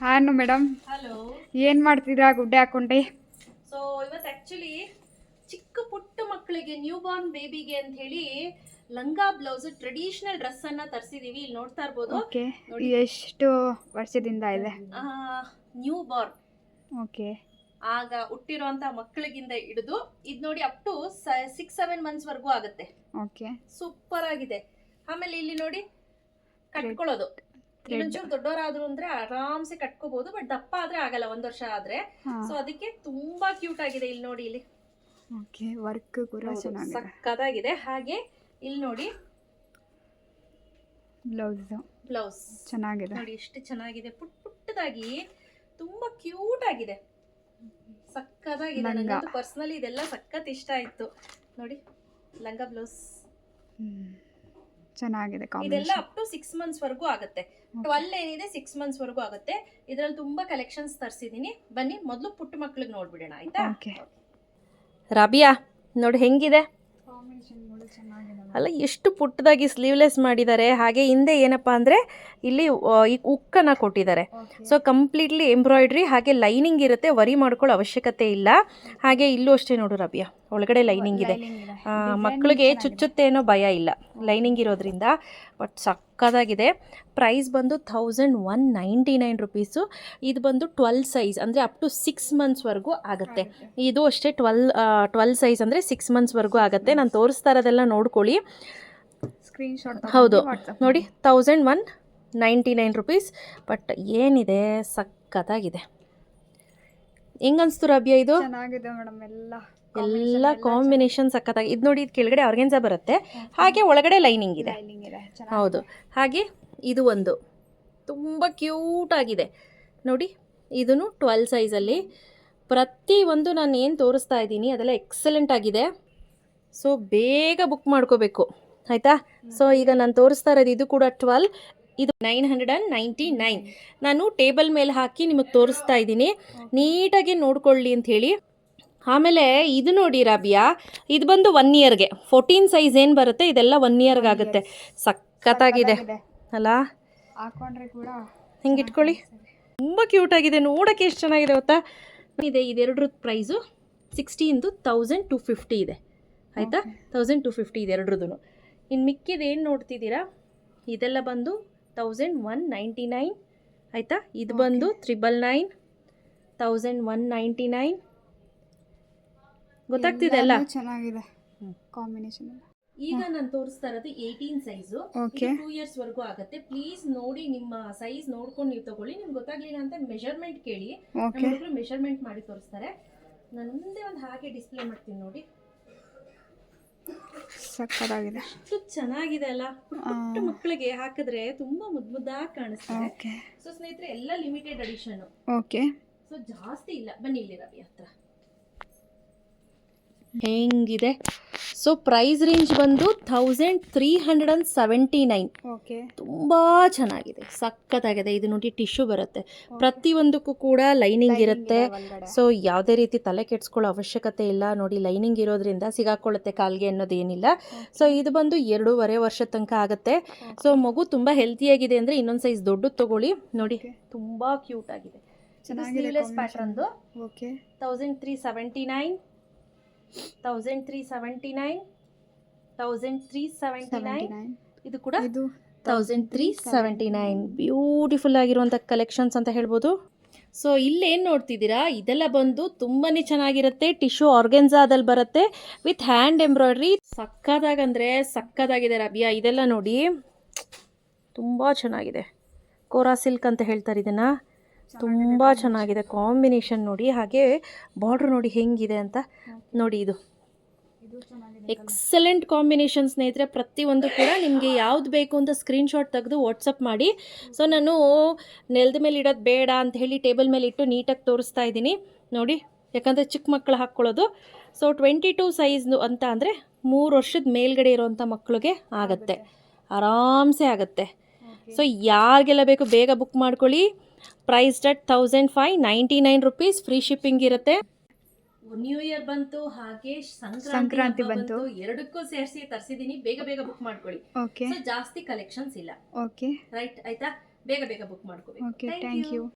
ಹಾನು madam. Hello. ಏನು ಮಾಡ್ತೀರಾ ಗುಡ್ಡೆ ಹಾಕೊಂಡೆ? ಸೊ ಇವತ್ತು ಆಕ್ಚುಲಿ ಚಿಕ್ಕ ಪುಟ್ಟ ಮಕ್ಕಳಿಗೆ ನ್ಯೂ ಬಾರ್ನ್ ಬೇಬಿಗೆ ಅಂತ ಹೇಳಿ ಲಂಗಾ ಬ್ಲೌಸ್ ಟ್ರೆಡಿಷನಲ್ ಡ್ರೆಸ್ ಅನ್ನ ತರಿಸಿದೀವಿ. ಇಲ್ಲಿ ನೋಡ್ತಾ ಇರ್ಬೋದು. ಓಕೆ. ಎಷ್ಟು ವರ್ಷದಿಂದ ಇದೆ? New born okay. ಆಗ ಹುಟ್ಟಿರುವಂತ ಮಕ್ಕಳಿಗಿಂದ ಹಿಡಿದು ಇದು ನೋಡಿ up to six seven months ವರ್ಗೂ ಆಗುತ್ತೆ. ಓಕೆ. ಸೂಪರ್ ಆಗಿದೆ. ಆಮೇಲೆ ಇಲ್ಲಿ ನೋಡಿ ಕಟ್ಕೊಳ್ಳೋದು. ಇನ್ನೊಂಚೂರು ದೊಡ್ಡವರಾದ್ರು ಅಂದ್ರೆ ಆರಾಮ್ಸೆ ಕಟ್ಕೋಬಹುದು ಬಟ್ ದಪ್ಪ ಆದ್ರೆ ಆಗಲ್ಲ ಒಂದ್ ವರ್ಷ ಆದ್ರೆ. ಸೊ ಅದಕ್ಕೆ ತುಂಬಾ ಕ್ಯೂಟ್ ಆಗಿದೆ ಇಲ್ಲಿ ನೋಡಿ ಇಲ್ಲಿ. ಓಕೆ ವರ್ಕ್ ಕೂಡ ಚೆನ್ನಾಗಿದೆ. ಸಕ್ಕದಾಗಿದೆ ಹಾಗೆ ಇಲ್ಲಿ ನೋಡಿ ಬ್ಲೌಸ್ ಬ್ಲೌಸ್ ಚೆನ್ನಾಗಿದೆ. ನೋಡಿ ಎಷ್ಟು ಚೆನ್ನಾಗಿದೆ. ಪುಟ್ ಪುಟ್ಟದಾಗಿ ತುಂಬಾ ಕ್ಯೂಟ್ ಆಗಿದೆ. ಸಕ್ಕತ್ತಾಗಿದೆ. ಲಂಗ. ನನಗಂತೂ ಪರ್ಸನಲಿ ಇದೆಲ್ಲ ಸಖತ್ ಇಷ್ಟ ಆಯ್ತು. ನೋಡಿ ಲಂಗ ಬ್ಲೌಸ್. ಚೆನ್ನಾಗಿದೆ ಇದೆಲ್ಲ ಅಪ್ ಟು ಸಿಕ್ಸ್ ಮಂತ್ಸ್ ವರೆಗೂ ಆಗುತ್ತೆ. ಟ್ವೆಲ್ ಏನಿದೆ ಸಿಕ್ಸ್ ಮಂತ್ಸ್ ವರೆಗೂ ಆಗುತ್ತೆ. ಇದ್ರಲ್ಲಿ ತುಂಬಾ ಕಲೆಕ್ಷನ್ಸ್ ತರಿಸಿದೀನಿ. ಬನ್ನಿ ಮೊದಲು ಪುಟ್ಟ ಮಕ್ಳಿಗೆ ನೋಡ್ಬಿಡೋಣ ಆಯ್ತಾ? ರಬಿಯಾ ನೋಡಿ ಹೆಂಗಿದೆ? ಅಲ್ಲ ಎಷ್ಟು ಪುಟ್ಟದಾಗಿ ಸ್ಲೀವ್ಲೆಸ್ ಮಾಡಿದ್ದಾರೆ. ಹಾಗೆ ಹಿಂದೆ ಏನಪ್ಪಾ ಅಂದರೆ ಇಲ್ಲಿ ಈ ಉಕ್ಕನ್ನು ಕೊಟ್ಟಿದ್ದಾರೆ. ಸೊ ಕಂಪ್ಲೀಟ್ಲಿ ಎಂಬ್ರಾಯ್ಡ್ರಿ ಹಾಗೆ ಲೈನಿಂಗ್ ಇರುತ್ತೆ. ವರಿ ಮಾಡ್ಕೊಳ್ಳೋ ಅವಶ್ಯಕತೆ ಇಲ್ಲ. ಹಾಗೆ ಇಲ್ಲೂ ಅಷ್ಟೇ ನೋಡು ರಬಿಯಾ. ಒಳಗಡೆ ಲೈನಿಂಗ್ ಇದೆ. ಮಕ್ಕಳಿಗೆ ಚುಚ್ಚುತ್ತೆ ಅನ್ನೋ ಭಯ ಇಲ್ಲ. ಲೈನಿಂಗ್ ಇರೋದ್ರಿಂದ ಬಟ್ ಸಕ್ಕದಾಗಿದೆ. ಪ್ರೈಸ್ ಬಂದು thousand one ninety nine rupees ಇದು ಬಂದು ಟ್ವೆಲ್ ಸೈಜ್ ಅಂದರೆ ಅಪ್ ಟು ಸಿಕ್ಸ್ ಮಂತ್ಸ್ವರೆಗೂ ಆಗುತ್ತೆ. ಇದು ಅಷ್ಟೇ ಟ್ವೆಲ್ ಟ್ವೆಲ್ ಸೈಜ್ ಅಂದರೆ ಸಿಕ್ಸ್ ಮಂತ್ಸ್ವರೆಗೂ ಆಗುತ್ತೆ. ನಾನು ತೋರಿಸ್ತಾ ಇರೋದೆಲ್ಲ ನೋಡ್ಕೊಳ್ಳಿ. ಸ್ಕ್ರೀನ್ಶಾಟ್ ಹೌದು. ನೋಡಿ thousand one ninety nine rupees but ಏನಿದೆ? ಸಕ್ಕತ್ತಾಗಿದೆ ಹೆಂಗನ್ಸ್ತು ರಬ್ಯ ಇದು? ಚೆನ್ನಾಗಿದೆ ಮೇಡಮ್ ಎಲ್ಲ ಎಲ್ಲ ಕಾಂಬಿನೇಷನ್ ಸಕ್ಕತ್ತಾಗಿ ಇದು ನೋಡಿ ಇದು ಕೆಳಗಡೆ ಆರ್ಗೆನ್ಸ ಬರುತ್ತೆ. ಹಾಗೆ ಒಳಗಡೆ ಲೈನಿಂಗ್ ಇದೆ. ಲೈನಿಂಗ್ ಇದೆ ಹೌದು. ಹಾಗೆ ಇದು ಒಂದು. ತುಂಬ ಕ್ಯೂಟ್ ಆಗಿದೆ. ನೋಡಿ ಇದನ್ನು ಟ್ವೆಲ್ ಸೈಜಲ್ಲಿ ಪ್ರತಿ ಒಂದು ನಾನು ಏನು ತೋರಿಸ್ತಾ ಇದ್ದೀನಿ ಅದೆಲ್ಲ ಎಕ್ಸಲೆಂಟ್ ಆಗಿದೆ. ಸೊ ಬೇಗ ಬುಕ್ ಮಾಡ್ಕೋಬೇಕು. ಆಯಿತಾ? ಸೊ ಈಗ ನಾನು ತೋರಿಸ್ತಾ ಇರೋದು ಇದು ಕೂಡ ಟ್ವೆಲ್ ಇದು nine hundred and ninety nine. ನಾನು ಟೇಬಲ್ ಮೇಲೆ ಹಾಕಿ ನಿಮಗೆ ತೋರಿಸ್ತಾ ಇದ್ದೀನಿ. ನೀಟಾಗಿ ನೋಡ್ಕೊಳ್ಳಿ ಅಂತ ಹೇಳಿ. ಆಮೇಲೆ ಇದು ನೋಡಿ ರಾಬಿಯಾ ಇದು ಬಂದು ಒನ್ ಇಯರ್ಗೆ ಫೋರ್ಟೀನ್ ಸೈಜ್ ಏನು ಬರುತ್ತೆ? ಇದೆಲ್ಲ ಒನ್ ಇಯರ್ಗೆ ಆಗುತ್ತೆ. ಸಖತ್ತಾಗಿದೆ. ಅಲ್ಲ? ಹಾಕೊಂಡ್ರೆ ಕೂಡ ಹಿಂಗೆ ಇಟ್ಕೊಳ್ಳಿ. ತುಂಬ ಕ್ಯೂಟ್ ಆಗಿದೆ. ನೋಡೋಕ್ಕೆ ಎಷ್ಟು ಚೆನ್ನಾಗಿದೆ ಗೊತ್ತಾ? ಇದೆ ಇದೆರಡರ ಪ್ರೈಸು ಸಿಕ್ಸ್ಟೀನ್ದು ತೌಸಂಡ್ ಟು ಫಿಫ್ಟಿ ಇದೆ. ಆಯಿತಾ? ತೌಸಂಡ್ ಟು ಫಿಫ್ಟಿ ಇದೆ ಎರಡ್ರದ್ದು ಇನ್ನು ಮಿಕ್ಕಿದ ಏನು ನೋಡ್ತಿದ್ದೀರಾ? ಇದೆಲ್ಲ ಬಂದು ತೌಸಂಡ್ ಒನ್ ನೈಂಟಿ ನೈನ್. ಆಯಿತಾ? ಇದು ಬಂದು triple nine thousand one ninety nine. ಗೊತ್ತಾಗ್ತಿದೆ ಅಲ್ಲ? ಚೆನ್ನಾಗಿದೆ. ಕಾಂಬಿನೇಷನ್ ಈಗ ನಾನು ತೋರಿಸ್ತಾ ಇರೋದು ಏಯ್ಟೀನ್ ಸೈಜು ಟೂ ಇಯರ್ಸ್ ವರೆಗೂ ಆಗುತ್ತೆ. ಪ್ಲೀಸ್ ನೋಡಿ ನಿಮ್ಮ ಸೈಜ್ ನೋಡ್ಕೊಂಡು ನೀವು ತಗೊಳ್ಳಿ. ನಿಮ್ಗೆ ಗೊತ್ತಾಗ್ಲಿಲ್ಲ ಅಂತ ಮೆಷರ್ಮೆಂಟ್ ಕೇಳಿ. ಮೆಷರ್ಮೆಂಟ್ ಮಾಡಿ ತೋರಿಸ್ತಾರೆ. ನಾನು ಮುಂದೆ ಒಂದು ಹಾಗೆ ಡಿಸ್ಪ್ಲೇ ಮಾಡ್ತೀನಿ ನೋಡಿ. ಸಕ್ಕತ್ತಾಗಿದೆ ಎಷ್ಟು ಚೆನ್ನಾಗಿದೆ ಅಲ್ಲ? ಪುಟ್ಟ ಮಕ್ಕಳಿಗೆ ಹಾಕಿದ್ರೆ ತುಂಬಾ ಮುದ್ ಮುದ್ದಾಗಿ ಕಾಣಿಸ್ತದೆ. ಓಕೆ. ಸೊ ಸ್ನೇಹಿತರೆ ಎಲ್ಲ ಲಿಮಿಟೆಡ್ ಅಡಿಷನ್ ಓಕೆ. ಸೊ ಜಾಸ್ತಿ ಇಲ್ಲ. ಬನ್ನಿ ಇಲ್ಲಿ ರವಿ ಹತ್ರ. ಹೆಂಗಿದೆ? ಸೊ ಪ್ರೈಸ್ ರೇಂಜ್ ಬಂದು thousand three hundred and seventy nine okay ತುಂಬ ಚೆನ್ನಾಗಿದೆ. ಸಖತ್ತಾಗಿದೆ. ಇದು ನೋಡಿ ಟಿಶ್ಯೂ ಬರುತ್ತೆ. ಪ್ರತಿಯೊಂದಕ್ಕೂ ಕೂಡ ಲೈನಿಂಗ್ ಇರುತ್ತೆ. ಸೊ ಯಾವುದೇ ರೀತಿ ತಲೆ ಕೆಡ್ಸ್ಕೊಳ್ಳೋ ಅವಶ್ಯಕತೆ ಇಲ್ಲ. ನೋಡಿ ಲೈನಿಂಗ್ ಇರೋದ್ರಿಂದ ಸಿಗಾಕೊಳ್ಳುತ್ತೆ ಕಾಲ್ಗೆ ಅನ್ನೋದೇನಿಲ್ಲ. ಸೊ ಇದು ಬಂದು ಎರಡೂವರೆ ವರ್ಷ ತನಕ ಆಗುತ್ತೆ. ಸೊ ಮಗು ತುಂಬ ಹೆಲ್ತಿಯಾಗಿದೆ ಅಂದರೆ ಇನ್ನೊಂದು ಸೈಜ್ ದೊಡ್ಡದು ತಗೊಳ್ಳಿ. ನೋಡಿ. ತುಂಬ ಕ್ಯೂಟ್ ಆಗಿದೆ. Sleeveless ಪ್ಯಾಟ್ರನ್ದು okay thousand three seventy nine thousand three seventy nine thousand three seventy nine ಇದು ಕೂಡ ಇದು thousand three seventy nine. Beautiful ಆಗಿರುವಂಥ ಕಲೆಕ್ಷನ್ಸ್ ಅಂತ ಹೇಳ್ಬೋದು. ಸೊ ಇಲ್ಲೇನು ನೋಡ್ತಿದ್ದೀರಾ? ಇದೆಲ್ಲ ಬಂದು ತುಂಬಾ ಚೆನ್ನಾಗಿರುತ್ತೆ. ಟಿಶ್ಯೂ ಆರ್ಗೆನ್ಸಾದಲ್ಲಿ ಬರುತ್ತೆ. ವಿತ್ ಹ್ಯಾಂಡ್ ಎಂಬ್ರಾಯ್ಡ್ರಿ ಸಕ್ಕದಾಗಂದರೆ ಸಕ್ಕದಾಗಿದೆ ರಬಿಯಾ. ಇದೆಲ್ಲ ನೋಡಿ. ತುಂಬ ಚೆನ್ನಾಗಿದೆ. ಕೋರಾ ಸಿಲ್ಕ್ ಅಂತ ಹೇಳ್ತಾರೆ ಇದನ್ನು. ತುಂಬ ಚೆನ್ನಾಗಿದೆ ಕಾಂಬಿನೇಷನ್ ನೋಡಿ ಹಾಗೆ ಬಾರ್ಡ್ರ್ ನೋಡಿ ಹೆಂಗಿದೆ ಅಂತ ನೋಡಿ ಇದು. ಎಕ್ಸಲೆಂಟ್ ಕಾಂಬಿನೇಷನ್ ಸ್ನೇಹಿತರೆ ಪ್ರತಿಯೊಂದು ಕೂಡ ನಿಮಗೆ ಯಾವ್ದು ಬೇಕು ಅಂತ ಸ್ಕ್ರೀನ್ಶಾಟ್ ತೆಗೆದು ವಾಟ್ಸಪ್ ಮಾಡಿ. ಸೊ ನಾನು ನೆಲದ ಮೇಲೆ ಇಡೋದು ಬೇಡ ಅಂತ ಹೇಳಿ ಟೇಬಲ್ ಮೇಲೆ ಇಟ್ಟು ನೀಟಾಗಿ ತೋರಿಸ್ತಾ ಇದ್ದೀನಿ. ನೋಡಿ ಯಾಕಂದರೆ ಚಿಕ್ಕ ಮಕ್ಕಳು ಹಾಕ್ಕೊಳ್ಳೋದು. ಸೊ ಟ್ವೆಂಟಿ ಟೂ ಸೈಜ್ನು ಅಂತ ಅಂದರೆ ಮೂರು ವರ್ಷದ ಮೇಲ್ಗಡೆ ಇರೋವಂಥ ಮಕ್ಕಳಿಗೆ ಆಗುತ್ತೆ. ಆರಾಮ್ಸೆ ಆಗುತ್ತೆ. ಸೊ ಯಾರಿಗೆಲ್ಲ ಬೇಕು ಬೇಗ ಬುಕ್ ಮಾಡ್ಕೊಳ್ಳಿ. Price at thousand five ninety nine rupees free shipping ಇರುತ್ತೆ. ನ್ಯೂ ಇಯರ್ ಬಂತು ಹಾಗೆ ಸಂಕ್ರಾಂತಿ ಬಂತು. ಎರಡಕ್ಕೂ ಸೇರಿಸಿ ತರಿಸಿದೀನಿ. ಬೇಗ ಬೇಗ ಬುಕ್ ಮಾಡ್ಕೊಳ್ಳಿ ಓಕೆ ಜಾಸ್ತಿ ಕಲೆಕ್ಷನ್ಸ್ ಇಲ್ಲ. ಓಕೆ ರೈಟ್ ಆಯ್ತಾ? ಬೇಗ ಬೇಗ ಬುಕ್ ಮಾಡ್ಕೊಳ್ಳಿ ಓಕೆ ಥ್ಯಾಂಕ್ ಯು